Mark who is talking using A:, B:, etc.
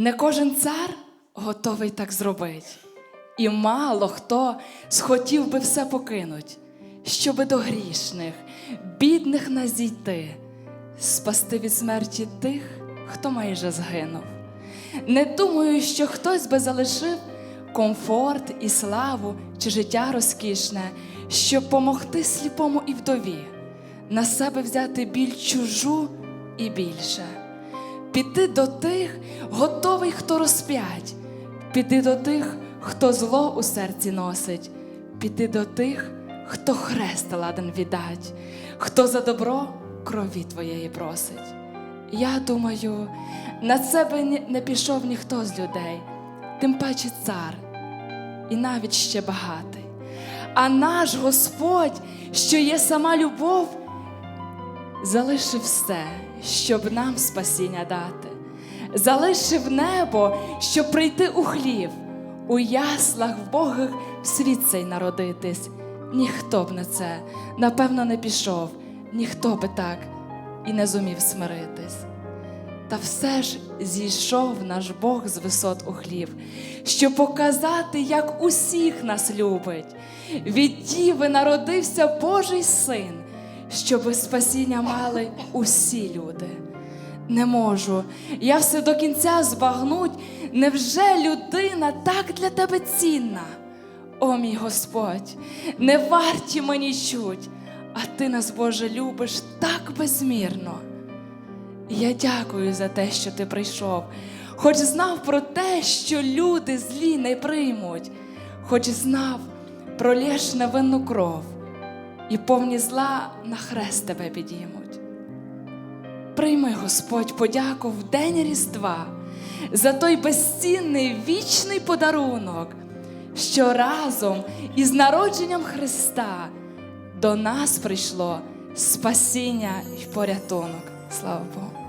A: Не кожен цар готовий так зробити, і мало хто схотів би все покинуть, щоби до грішних, бідних нас зійти, спасти від смерті тих, хто майже згинув. Не думаю, що хтось би залишив комфорт і славу чи життя розкішне, щоб помогти сліпому і вдові, на себе взяти біль чужу і більше. Піти до тих, готовий, хто розп'ять, піти до тих, хто зло у серці носить, піти до тих, хто хрест ладен віддать, хто за добро крові твоєї просить. Я думаю, на це би не пішов ніхто з людей, тим паче цар, і навіть ще багатий. А наш Господь, що є сама любов, залишив все, щоб нам спасіння дати, залишив небо, щоб прийти у хлів, у яслах вбогих в світ цей народитись. Ніхто б на це, напевно, не пішов, ніхто би так і не зумів смиритись. Та все ж зійшов наш Бог з висот у хлів, щоб показати, як усіх нас любить. Від діви народився Божий син, щоби спасіння мали усі люди. Не можу, я все до кінця збагнуть, невже людина так для тебе цінна? О мій Господь, не варті мені чуть, а ти нас, Боже, любиш так безмірно. Я дякую за те, що ти прийшов, хоч знав про те, що люди злі не приймуть, хоч знав про лєш невинну кров, і повні зла на хрест тебе підіймуть. Прийми, Господь, подяку в день Різдва за той безцінний вічний подарунок, що разом із народженням Христа до нас прийшло спасіння і порятунок. Слава Богу.